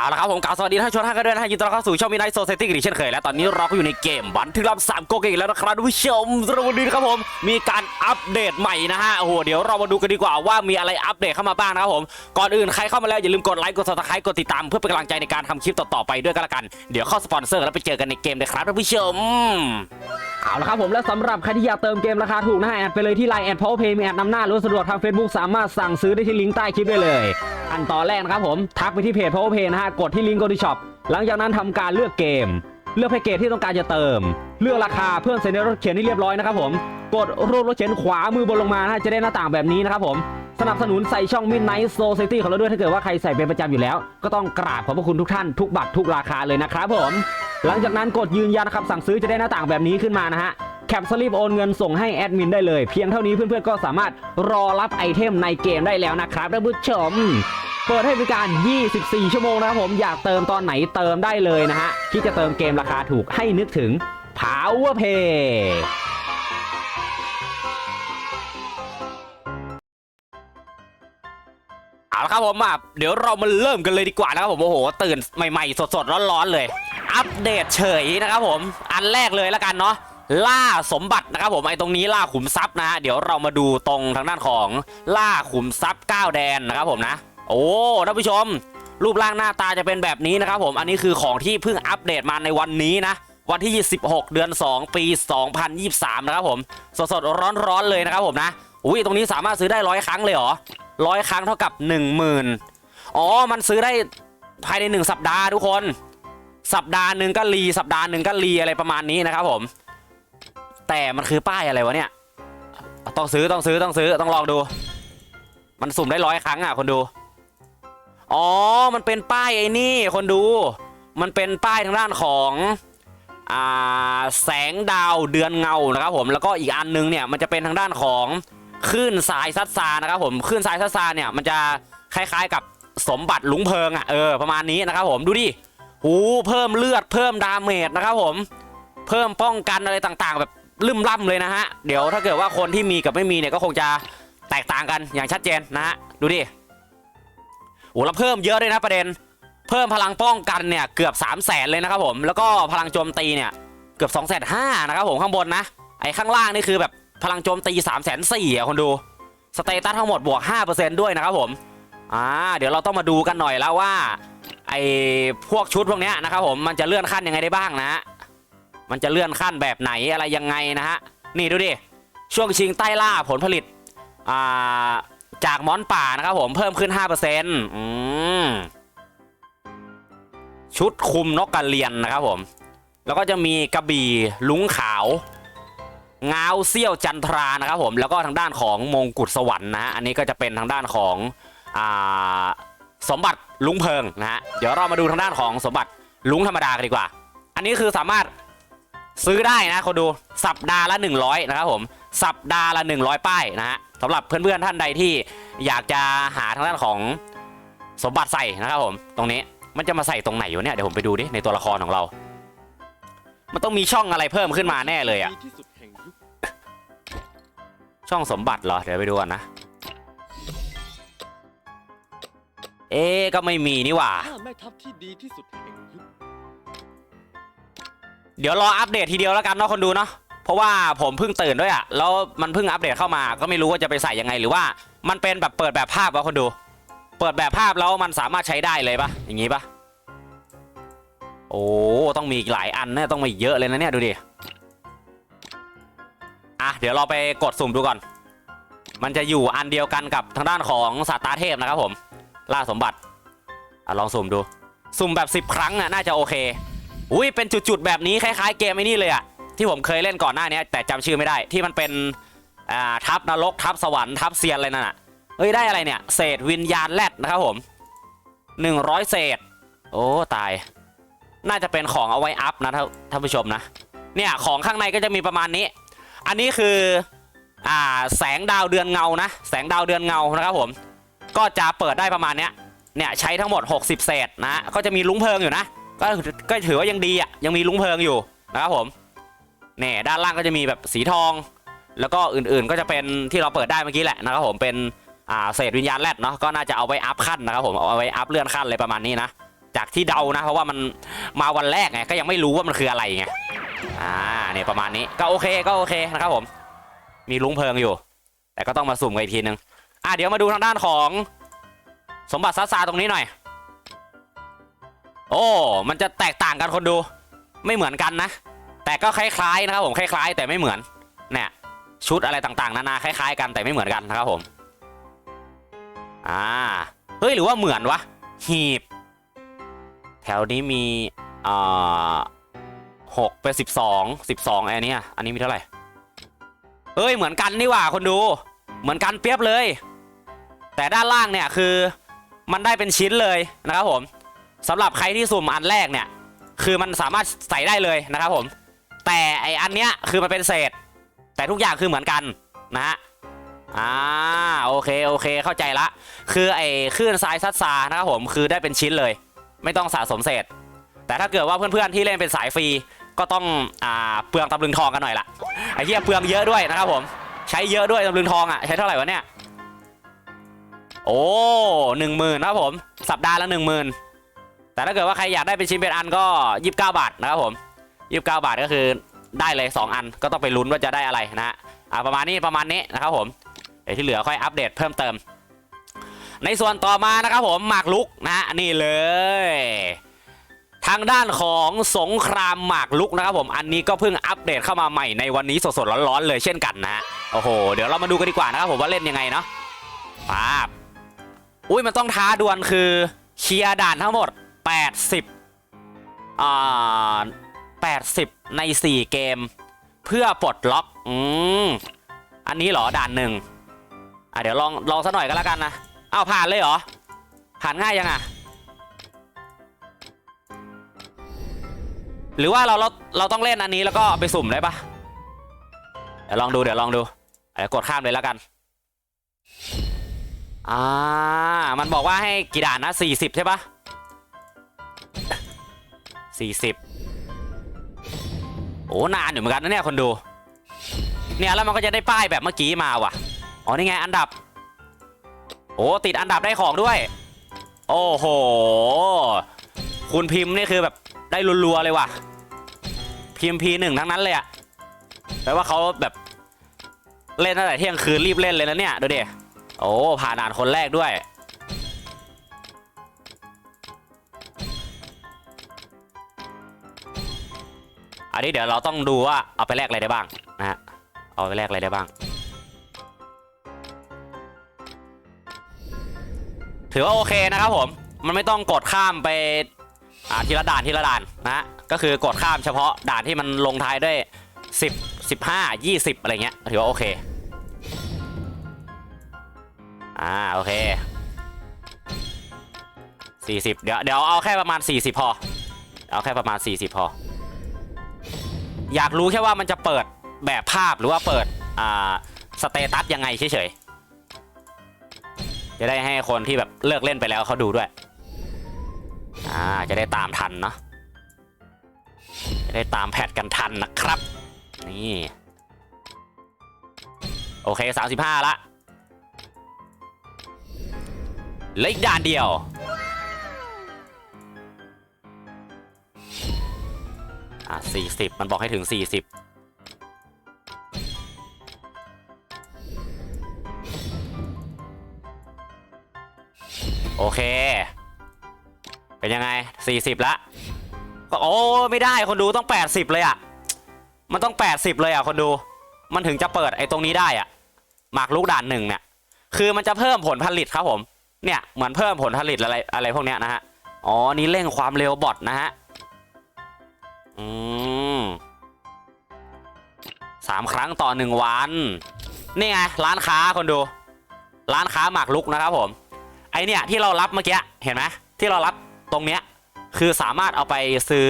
เอาละครับผมกล่าวสวัสดีท่านผู้ชมท่านกันด้วยนะฮะยินดีต้อนรับเข้าสู่ช่องมินไนท์โซเซตี้อีกเช่นเคยและตอนนี้เราก็อยู่ในเกมบันทึกลับสามโกเกอีกแล้วนะครับท่านผู้ชมสำหรับวันนี้นะครับผมมีการอัปเดตใหม่นะฮะโอ้โหเดี๋ยวเรามาดูกันดีกว่าว่ามีอะไรอัปเดตเข้ามาบ้างนะครับผมก่อนอื่นใครเข้ามาแล้วอย่าลืมกดไลค์กดซับสไครต์กดติดตามเพื่อเป็นกำลังใจในการทำคลิปต่อๆไปด้วยกันละกันเดี๋ยวเข้าสปอนเซอร์แล้วไปเจอกันในเกมเลยครับท่านผู้ชมเอาละครับผมและสำหรับใครที่อยากเติมเกมราคาถูกนะฮะแอดไปเลยที่ไลน์แอดเพาเพย์มีแอดนำหน้าหรือสะดวกทาง Facebook สามารถสั่งซื้อได้ที่ลิงก์ใต้คลิปได้เลย อันตอแรกนะครับผมทักไปที่เพจเพาเพย์นะฮะกดที่ลิงก์ go to shop หลังจากนั้นทำการเลือกเกม เลือกแพ็กเกจที่ต้องการจะเติม เลือกราคาเพื่อนเซ็นในรถเขียนที่เรียบร้อยนะครับผมกดรูปรถเขียนขวามือบนลงมาจะได้หน้าต่างแบบนี้นะครับผมสนับสนุนใส่ช่อง Midnight Society ของเราด้วยถ้าเกิดว่าใครใส่เป็นประจำอยู่แล้ว ก็ต้องกราบขอบพระคุณทุกท่านทุกบัตรทุกราคาเลยนะครับผม หลังจากนั้นกดยืนยันนะครับสั่งซื้อจะได้หน้าต่างแบบนี้ขึ้นมานะฮะแคปสลิปโอนเงินส่งให้แอดมินได้เลย เพียงเท่านี้เพื่อนๆก็สามารถรอรับไอเทมในเกมได้แล้วนะครับท่านผู้ชม เปิดให้บริการ 24 ชั่วโมงนะครับผมอยากเติมตอนไหนเติมได้เลยนะฮะที่จะเติมเกมราคาถูกให้นึกถึง Powerpay เอาละครับผมอะเดี๋ยวเรามาเริ่มกันเลยดีกว่านะครับผมโอ้โห ตื่นใหม่ๆ สดๆ ร้อนๆ เลย อัปเดตเฉยนะครับผม อันแรกเลยแล้วกันเนาะล่าสมบัตินะครับผมไอ้ตรงนี้ล่าขุมทรัพย์นะฮะเดี๋ยวเรามาดูตรงทางด้านของล่าขุมทรัพย์ก้าวแดนนะครับผมนะ โอ้ท่านผู้ชม รูปร่างหน้าตาจะเป็นแบบนี้นะครับผมอันนี้คือของที่เพิ่งอัปเดตมาในวันนี้นะ วันที่ 16 เดือน 2 ปี 2023 นะครับผม สดๆร้อนๆเลยนะครับผมนะอุ้ยตรงนี้สามารถซื้อได้ร้อยครั้งเลยเหรอร้อยครั้งเท่ากับ 10,000อ๋อมันซื้อได้ภายใน 1 สัปดาห์ทุกคน สัปดาห์หนึ่งก็รีสัปดาห์หนึ่งก็รีอะไรประมาณนี้นะครับผม แต่มันคือป้ายอะไรวะเนี่ย ต้องซื้อต้องซื้อต้องซื้อต้องลองดู มันสุ่มได้ร้อยครั้งอะคนดู อ๋อ มันเป็นป้ายไอ้นี่คนดู มันเป็นป้ายทางด้านของอ่าแสงดาวเดือนเงานะครับผมแล้วก็อีกอันนึงเนี่ยมันจะเป็นทางด้านของคลื่นทรายซัดซานะครับผมคลื่นทรายซัดซาเนี่ยมันจะคล้ายๆกับสมบัติหลุงเพลิงอะเออประมาณนี้นะครับผมดูดิหูเพิ่มเลือดเพิ่มดาเมจนะครับผมเพิ่มป้องกันอะไรต่างๆ แบบลืมล่ำเลยนะฮะ เดี๋ยวถ้าเกิดว่าคนที่มีกับไม่มีเนี่ยก็คงจะแตกต่างกันอย่างชัดเจนนะฮะดูดิ โอ้แล้วเพิ่มเยอะด้วยนะประเด็น เพิ่มพลังป้องกันเนี่ยเกือบ 3 0 0แสนเลยนะครับผมแล้วก็พลังโจมตีเนี่ยเกือบ2 5 0 0 0นห้านะครับผมข้างบนนะไอ้ข้างล่างนี่คือแบบพลังโจมตี3 4 0 0 0อะคนดูสเตตัสทั้งหมดบวก5%ด้วยนะครับผมอ่าเดี๋ยวเราต้องมาดูกันหน่อยแล้วว่าไอ้พวกชุดพวกเนี้ยนะครับผมมันจะเลื่อนขั้นยังไงได้บ้างนะฮะมันจะเลื่อนขั้นแบบไหนอะไรยังไงนะฮะนี่ดูดิช่วงชิงใต้ล่าผลผลิตอ่า จากมอนป่านะครับผมเพิ่มขึ้น 5%อืมชุดคุมนกกระเรียนนะครับผม แล้วก็จะมีกระบี่ลุงขาวเงาเซี่ยวจันทรานะครับผมแล้วก็ทางด้านของมงกุฎสวรรค์นะฮะอันนี้ก็จะเป็นทางด้านของอ่าสมบัติลุงเพิงนะฮะเดี๋ยวเรามาดูทางด้านของสมบัติลุงธรรมดากันดีกว่า อันนี้คือสามารถซื้อได้นะคนดูสัปดาห์ละ 100 นะครับผม สัปดาห์ละ 100 ป้ายนะฮะ สำหรับเพื่อนๆท่านใดที่อยากจะหาทางด้านของสมบัติใส่นะครับผมตรงนี้มันจะมาใส่ตรงไหนอยู่เนี่ยเดี๋ยวผมไปดูดิในตัวละครของเรา มันต้องมีช่องอะไรเพิ่มขึ้นมาแน่เลยอะดีที่สุดแห่งยุคช่องสมบัติเหรอเดี๋ยวไปดูกันนะเอ๊ะก็ไม่มีนี่หว่าห้าแม่ทัพที่ดีที่สุดแห่งยุคเดี๋ยวรออัปเดตทีเดียวแล้วกันเนาะคนดูเนาะเพ ราะว่าผมเพิ่งตื่นด้วยอะแล้วมันเพิ่งอัปเดตเข้ามาก็ไม่รู้ว่าจะไปใส่ยังไงหรือว่ามันเป็นแบบเปิดแบบภาพวะคนดู เปิดแบบภาพแล้วมันสามารถใช้ได้เลยปะอย่างงี้ปะโอ้ต้องมีอีกหลายอันเนี่ยต้องมีเยอะเลยนะเนี่ยดูดิอะเดี๋ยวเราไปกดสุ่มดูก่อน มันจะอยู่อันเดียวกันกับทางด้านของสาตาเทพนะครับผมล่าสมบัติอะลองสุ่มดู สุ่มแบบ 10 ครั้งอะน่าจะโอเค อุ้ยเป็นจุดๆแบบนี้คล้ายๆเกมไอ้นี่เลยอะ ที่ผมเคยเล่นก่อนหน้านี้แต่จำชื่อไม่ได้ที่มันเป็นอ่าทับนรกทับสวรรค์ทับเซียนอะไรนั่นน่ะเฮ้ยได้อะไรเนี่ยเศษวิญญาณแรดนะครับผม100 เศษ โอ้ตาย น่าจะเป็นของเอาไว้อัพนะท่านท่านผู้ชมนะ เนี่ยของข้างในก็จะมีประมาณนี้ อันนี้คืออ่าแสงดาวเดือนเงานะ แสงดาวเดือนเงานะครับผม ก็จะเปิดได้ประมาณเนี้ย เนี่ยใช้ทั้งหมด 60 เศษนะฮะก็จะมีลุงเพลิงอยู่นะ ก็ก็ถือว่ายังดีอะยังมีลุงเพลิงอยู่นะครับผม เนี่ยด้านล่างก็จะมีแบบสีทอง แล้วก็อื่นๆก็จะเป็นที่เราเปิดได้เมื่อกี้แหละนะครับผมเป็นอ่าเศษวิญญาณแรดเนาะก็น่าจะเอาไว้อัพขั้นนะครับผมเอาไว้อัพเลื่อนขั้นเลยประมาณนี้นะจากที่เดานะเพราะว่ามันมาวันแรกไงก็ยังไม่รู้ว่ามันคืออะไรไงอ่าเนี่ยประมาณนี้ก็โอเคก็โอเคนะครับผม มีลุงเพลิงอยู่ แต่ก็ต้องมาสุ่มกันอีกทีนึงอะเดี๋ยวมาดูทางด้านของสมบัติซัดซาตรงนี้หน่อย โอ้ มันจะแตกต่างกันคนดู ไม่เหมือนกันนะ แต่ก็คล้ายๆนะครับผมคล้าย ๆ แต่ไม่เหมือนเนี่ยชุดอะไรต่างๆ นานาคล้ายๆ กันแต่ไม่เหมือนกันนะครับผมอ่าเฮ้ยหรือว่าเหมือนวะหีบ แถวนี้มีอ่าหกเป็นสิบสองสิบสองไอ้เนี่อันนี้มีเท่าไหร่เฮ้ยเหมือนกันนี่ว่าคนดู เหมือนกันเปรียบเลย แต่ด้านล่างเนี่ยคือมันได้เป็นชิ้นเลยนะครับผมสำหรับใครที่สุ่มอันแรกเนี่ย คือมันสามารถใส่ได้เลยนะครับผม แต่ไออันเนี้ยคือมันเป็นเศษ แต่ทุกอย่างคือเหมือนกันนะฮะอ่าโอเคโอเคเข้าใจละ คือไอคลื่นทรายซัดซานะครับผมคือได้เป็นชิ้นเลย ไม่ต้องสะสมเศษ แต่ถ้าเกิดว่าเพื่อนๆที่เล่นเป็นสายฟรีก็ต้องอ่าเปลืองตำลึงทองกันหน่อยละไอ้เหี้ยเปลืองเยอะด้วยนะครับผมใช้เยอะด้วยตำลึงทองอะใช้เท่าไหร่วะเนี่ยโอ้หนึ่งหมื่นนะครับผม สัปดาห์ละหนึ่งหมื่นแต่ถ้าเกิดว่าใครอยากได้เป็นชิ้นเป็นอันก็ยี่สิบเก้าบาทนะครับผม ยี่สิบเก้าบาทก็คือได้เลยสองอันก็ต้องไปลุ้นว่าจะได้อะไรนะฮะอ่าประมาณนี้ประมาณนี้นะครับผมเดี๋ยวที่เหลือค่อยอัปเดตเพิ่มเติม ในส่วนต่อมานะครับผมหมากลุกนะฮะนี่เลย ทางด้านของสงครามหมากลุกนะครับผมอันนี้ก็เพิ่งอัปเดตเข้ามาใหม่ในวันนี้สดๆร้อนๆเลยเช่นกันนะฮะโอ้โหเดี๋ยวเรามาดูกันดีกว่านะครับผมว่าเล่นยังไงเนาะปาบอุ้ยมันต้องท้าดวลคือเคลียร์ด่านทั้งหมด 80อ่า 80 ใน 4 เกม เพื่อปลดล็อก อืม อันนี้เหรอด่านหนึ่งอะเดี๋ยวลองลองสักหน่อยก็แล้วกันนะเอ้าผ่านเลยเหรอ ผ่านง่ายยังอะ หรือว่าเราเราเราต้องเล่นอันนี้แล้วก็ไปสุ่มได้ปะเดี๋ยวลองดูเดี๋ยวลองดูเดี๋ยวกดข้ามเลยแล้วกันอ่ามันบอกว่าให้กี่ด่านนะสี่สิบใช่ปะสี่สิบ โอ้นานอยู่เหมือนกันนะเนี่ยคนดู เนี่ยแล้วมันก็จะได้ป้ายแบบเมื่อกี้มาว่ะ อ๋อนี่ไงอันดับ โอ้ติดอันดับได้ของด้วย โอ้โห คุณพิมพ์นี่คือแบบได้รัวๆเลยว่ะ พิมพ์พีหนึ่งทั้งนั้นเลยอะแปลว่าเขาแบบเล่นตั้งแต่เที่ยงคืนรีบเล่นเลยนะเนี่ยดูดิโอ้ผ่านด่านคนแรกด้วย นนี้เดี๋ยวเราต้องดูว่าเอาไปแลกอะไรได้บ้างนะฮะเอาไปแลกอะไรได้บ้าง ถือว่าโอเคนะครับผมมันไม่ต้องกดข้ามไปอ่าทีละด่านทีละด่านนะฮะก็คือกดข้ามเฉพาะด่านที่มันลงท้ายด้วย 10 15 20 อะไรเงี้ยถือว่าโอเคอ่าโอเค 40 เดี๋ยวเดี๋ยวเอาแค่ประมาณ 40 พอ เอาแค่ประมาณ 40 พอ อยากรู้แค่ว่ามันจะเปิดแบบภาพหรือว่าเปิดอ่าสเตตัสยังไงเฉยๆจะได้ให้คนที่แบบเลิกเล่นไปแล้วเขาดูด้วยอ่าจะได้ตามทันเนาะจะได้ตามแพทกันทันนะครับ นี่โอเค 35 ละเหลืออีกด่านเดียว อะ40มันบอกให้ถึง40โอเค เป็นยังไง 40 ละก็โอ้ไม่ได้คนดูต้อง 80 เลยอะ มันต้อง 80 เลยอะคนดู มันถึงจะเปิดไอ้ตรงนี้ได้อะ หมากลูกด่านหนึ่งเนี่ย คือมันจะเพิ่มผลผลิตครับผม เนี่ยเหมือนเพิ่มผลผลิตอะไรอะไรพวกเนี้ยนะฮะ อ๋อ นี่เร่งความเร็วบอทนะฮะ อืมสามครั้งต่อหนึ่งวัน นี่ไงร้านค้าคนดู ร้านค้าหมากลุกนะครับผม ไอเนี่ยที่เรารับเมื่อกี้เห็นไหมที่เรารับตรงเนี้ยคือสามารถเอาไปซื้อ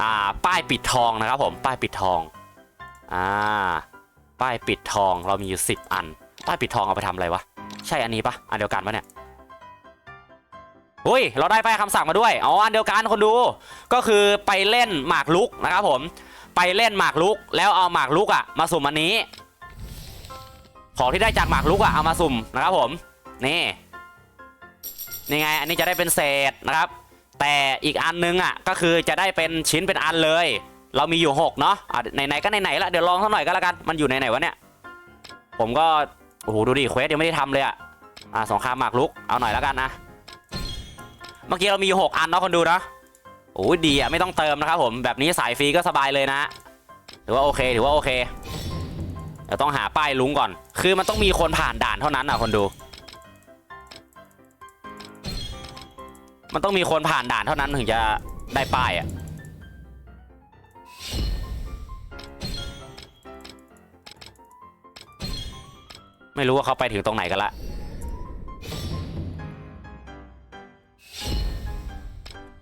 อ่าป้ายปิดทองนะครับผมป้ายปิดทองอ่าป้ายปิดทองเรามีอยู่สิบอัน ป้ายปิดทองเอาไปทำอะไรวะใช่อันนี้ปะอันเดียวกันปะเนี่ย อุ้ยเราได้ป้ายคำสั่งมาด้วยอ๋ออันเดียวกันคนดู ก็คือไปเล่นหมากลุกนะครับผม ไปเล่นหมากลุก แล้วเอาหมากลุกอะมาสุ่มอันนี้ ของที่ได้จากหมากลุกอะเอามาสุ่มนะครับผม นี่นี่ไงอันนี้จะได้เป็นเศษนะครับ แต่อีกอันนึงอะก็คือจะได้เป็นชิ้นเป็นอันเลย เรามีอยู่6เนาะอะไหนๆก็ไหนๆละเดี๋ยวลองสักหน่อยก็แล้วกันมันอยู่ไหนๆวะเนี่ยผมก็โอ้โหดูดิเควสยังไม่ได้ทำเลยอะอ่าสงคามหมากรุกเอาหน่อยแล้วกันนะ เมื่อกี้เรามีอยู่6อันเนาะคนดูนะโอ้ยดีอะไม่ต้องเติมนะครับผมแบบนี้สายฟรีก็สบายเลยนะถือว่าโอเคถือว่าโอเคเดี๋ยวต้องหาป้ายลุงก่อน คือมันต้องมีคนผ่านด่านเท่านั้นอะคนดู มันต้องมีคนผ่านด่านเท่านั้นถึงจะได้ป้ายอะไม่รู้ว่าเขาไปถึงตรงไหนกันละ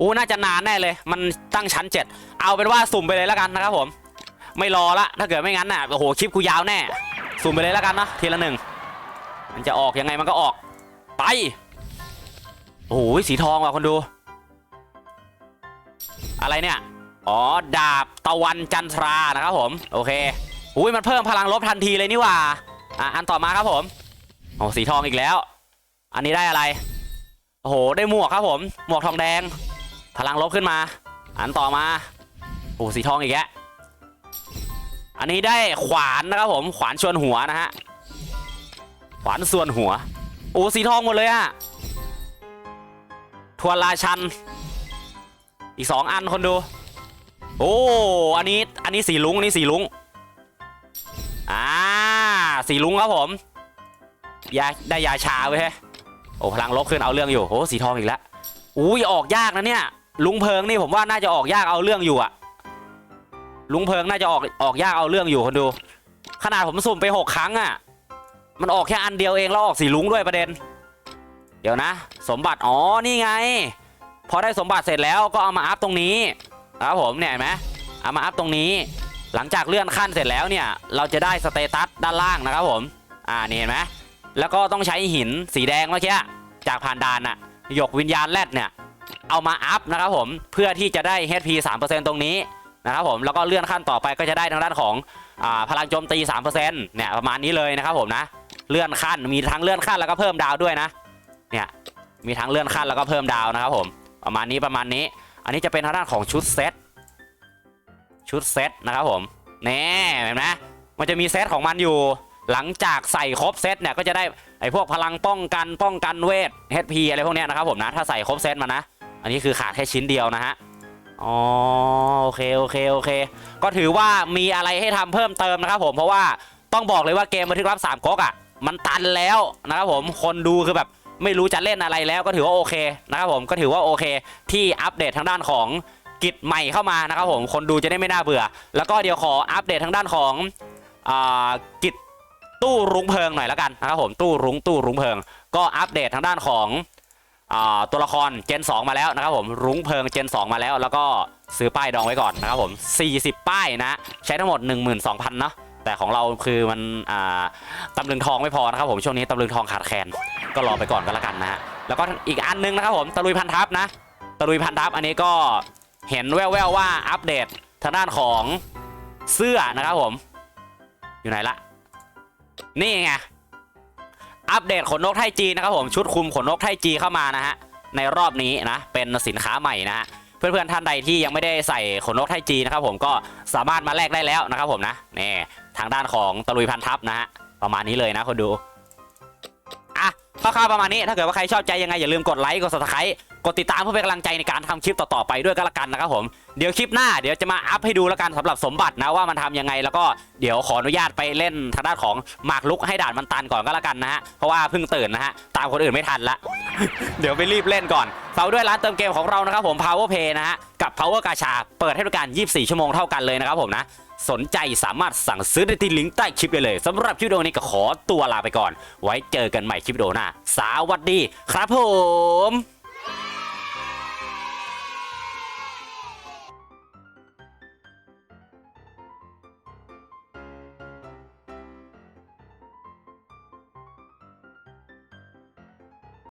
อู้น่าจะนานแน่เลย มันตั้งชั้นเจ็ดเอาเป็นว่าสุ่มไปเลยแล้วกันนะครับผม ไม่รอละ ถ้าเกิดไม่งั้นน่ะ โอ้โห คลิปกูยาวแน่ สุ่มไปเลยแล้วกันนะทีละหนึ่ง มันจะออกยังไงมันก็ออก ไป โอ้โห สีทองว่ะคนดู อะไรเนี่ย อ๋อ ดาบตะวันจันทรานะครับผม โอเคอุ้ยมันเพิ่มพลังลบทันทีเลยนี่ว่าอะอันต่อมาครับผม โอ้สีทองอีกแล้ว อันนี้ได้อะไร โอ้โห ได้หมวกครับผม หมวกทองแดง พลังลบขึ้นมา อันต่อมาโอ้สีทองอีกแล้วอันนี้ได้ขวานนะครับผมขวานชวนหัวนะฮะขวานส่วนหัวโอ้สีทองหมดเลยอะทวนราชัน อีกสองอันคนดู โอ้อันนี้อันนี้สีลุงอันนี้สีลุงอ่าสีลุงครับผมยาได้ยาชาไว้ยโอ้พลังลบขึ้นเอาเรื่องอยู่โอ้สีทองอีกแล้วอุ้ยออกยากนะเนี่ย ลุงเพิงนี่ผมว่าน่าจะออกยากเอาเรื่องอยู่อะลุงเพิงน่าจะออกออกยากเอาเรื่องอยู่คนดู ขนาดผมสุ่มไปหกครั้งอะมันออกแค่อันเดียวเองแล้วออกสีลุงด้วยประเด็น เดี๋ยวนะ สมบัติอ๋อนี่ไง พอได้สมบัติเสร็จแล้วก็เอามาอัพตรงนี้นะครับผมเนี่ยเห็นไหมเอามาอัพตรงนี้ หลังจากเลื่อนขั้นเสร็จแล้วเนี่ยเราจะได้สเตตัสด้านล่างนะครับผมอ่านี่เห็นไหมแล้วก็ต้องใช้หินสีแดงเมื่อกี้จากผ่านด่านอะหยกวิญญาณแรดเนี่ย เอามาอัพนะครับผมเพื่อที่จะได้ HP 3%ตรงนี้นะครับผมแล้วก็เลื่อนขั้นต่อไปก็จะได้ทางด้านของอพลังโจมตี 3%เนี่ยประมาณนี้เลยนะครับผมนะเลื่อนขั้นมีทั้งเลื่อนขั้นแล้วก็เพิ่มดาวด้วยนะเนี่ยมีทั้งเลื่อนขั้นแล้วก็เพิ่มดาวนะครับผมประมาณนี้ประมาณนี้ อันนี้จะเป็นทางด้านของชุดเซตชุดเซตนะครับผมแน่เห็นไหมมันจะมีเซตของมันอยู่หลังจากใส่ครบเซตเนี่ยก็จะได้ไอ้พวกพลังป้องกันป้องกันเวท HP อะไรพวกเนี้ยนะครับผมนะถ้าใส่ครบเซตมานะ อันนี้คือขาดแค่ชิ้นเดียวนะฮะอ๋อโอเคโอเคโอเค ก็ถือว่ามีอะไรให้ทำเพิ่มเติมนะครับผมเพราะว่าต้องบอกเลยว่าเกมบันทึกรับสามก๊กอะมันตันแล้วนะครับผมคนดูคือแบบไม่รู้จะเล่นอะไรแล้วก็ถือว่าโอเคนะครับผมก็ถือว่าโอเค ที่อัปเดตทางด้านของกิจใหม่เข้ามานะครับผมคนดูจะได้ไม่น่าเบื่อ แล้วก็เดี๋ยวขออัปเดตทางด้านของอกิจตู้รุ้งเพลิงหน่อยแล้วกันนะครับผมตู้รุ้งตู้รุ้งเพลิง ก็อัปเดตทางด้านของ ตัวละครเจน 2 มาแล้วนะครับผมรุ้งเพลิงเจน 2 มาแล้ว แล้วก็ซื้อป้ายดองไว้ก่อนนะครับผม 40 ป้ายนะใช้ทั้งหมด 12,000เนาะแต่ของเราคือมันอ่าตำลึงทองไม่พอนะครับผมช่วงนี้ตำลึงทองขาดแคลนก็รอไปก่อนก็แล้วกันนะฮะแล้วก็อีกอันนึงนะครับผมตะลุยพันทับนะตะลุยพันทับอันนี้ก็เห็นแว่วๆว่าอัปเดตทางด้านของเสื้อนะครับผม อยู่ไหนละนี่ไง อัปเดตขนนกไทยจีนะครับผมชุดคุมขนนกไทยจีเข้ามานะฮะในรอบนี้นะเป็นสินค้าใหม่นะฮะเพื่อนๆท่านใดที่ยังไม่ได้ใส่ขนนกไทยจีนะครับผมก็สามารถมาแลกได้แล้วนะครับผมนะนี่ทางด้านของตะลุยพันทับนะฮะประมาณนี้เลยนะคนดูอะคร่าวๆประมาณนี้ถ้าเกิดว่าใครชอบใจยังไงอย่าลืมกดไลค์กด subscribe กดติดตามเพื่อเป็นกำลังใจในการทำคลิปต่อๆไปด้วยก็แล้วกันนะครับผมเดี๋ยวคลิปหน้าเดี๋ยวจะมาอัพให้ดูแล้วกันสำหรับสมบัตินะว่ามันทำยังไง แล้วก็เดี๋ยวขออนุญาตไปเล่นทางด้านของหมากลุกให้ด่านมันตันก่อนก็แล้วกันนะฮะเพราะว่าเพิ่งตื่นนะฮะตามคนอื่นไม่ทันละเดี๋ยวไปรีบเล่นก่อนฝากด้วยร้านเติมเกมของเรานะครับผม Power Pay นะฮะกับ Power กาชาเปิดให้บริการ 24 ชั่วโมงเท่ากันเลยนะครับผมนะสนใจสามารถสั่งซื้อได้ที่ลิงก์ใต้คลิปได้เลยสำหรับคลิปวิดีโอนี้ก็ขอตัวลาไปก่อน ไว้เจอกันใหม่คลิปวิดีโอหน้าสวัสดีครับผม